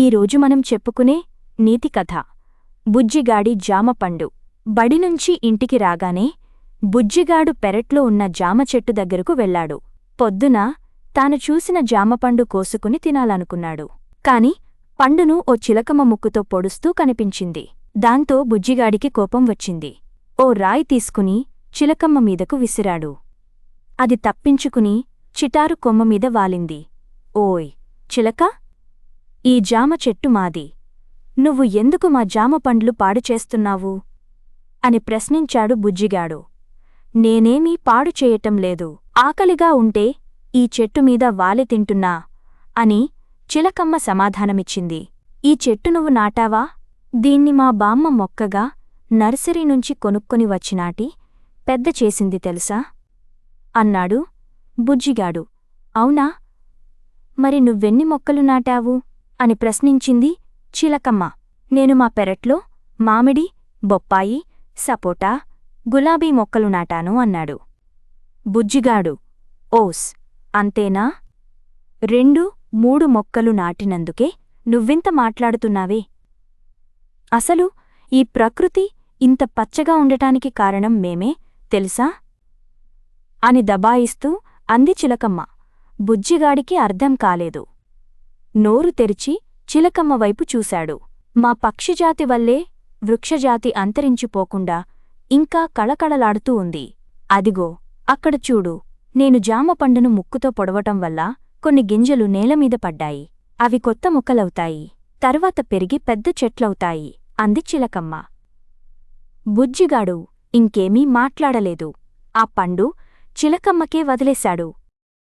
ఈరోజు మనం చెప్పుకునే నీతి కథ. బుజ్జిగాడి జామపండు బడినుంచి ఇంటికి రాగానే బుజ్జిగాడు పెరట్లో ఉన్న జామ చెట్టు దగ్గరకు వెళ్ళాడు. పొద్దున తాను చూసిన జామపండు కోసుకుని తినాలనుకున్నాడు. కాని పండును ఓ చిలకమ్మ ముక్కుతో పొడుస్తూ కనిపించింది. దాంతో బుజ్జిగాడికి కోపం వచ్చింది. ఓ రాయి తీసుకుని చిలకమ్మ మీదకు విసిరాడు. అది తప్పించుకుని చిటారు కొమ్మ మీద వాలింది. ఓయ్ చిలక! ఈ జామ చెట్టు మాది. నువ్వు ఎందుకు మా జామ పండ్లు పాడు చేస్తున్నావు? అని ప్రశ్నించాడు బుజ్జిగాడు. నేనేమీ పాడు చేయటం లేదు. ఆకలిగా ఉంటే ఈ చెట్టు మీద వాలి తింటున్నా అని చిలకమ్మ సమాధానమిచ్చింది. ఈ చెట్టు నువ్వు నాటావా? దీన్ని మా బామ్మ మొక్కగా నర్సరీ నుంచి కొనుక్కొని వచ్చినాటి పెద్ద చేసింది తెలుసా? అన్నాడు బుజ్జిగాడు. అవునా? మరి నువ్వెన్ని మొక్కలు నాటావు? అని ప్రశ్నించింది చిలకమ్మ. నేను మా పెరట్లో మామిడి బొప్పాయి సపోటా గులాబీ మొక్కలు నాటాను అన్నాడు. బుజ్జిగాడు ఓస్ అంతేనా? రెండు మూడు మొక్కలు నాటినందుకే నువ్వింత మాట్లాడుతున్నావే? అసలు ఈ ప్రకృతి ఇంత పచ్చగా ఉండటానికి కారణం మేమే తెలుసా? అని దబాయిస్తూ అంది చిలకమ్మ. బుజ్జిగాడికి అర్థం కాలేదు. నోరు తెరిచి చిలకమ్మ వైపు చూశాడు. మా పక్షిజాతి వల్లే వృక్షజాతి అంతరించిపోకుండా ఇంకా కళకళలాడుతూ ఉంది. అదిగో అక్కడ చూడు. నేను జామ పండును ముక్కుతో పొడవటం వల్ల కొన్ని గింజలు నేలమీద పడ్డాయి. అవి కొత్త ముక్కలవుతాయి. తర్వాత పెరిగి పెద్ద చెట్లవుతాయి. అంది చిలకమ్మ. బుజ్జిగాడు ఇంకేమీ మాట్లాడలేదు. ఆ పండు చిలకమ్మకే వదిలేశాడు.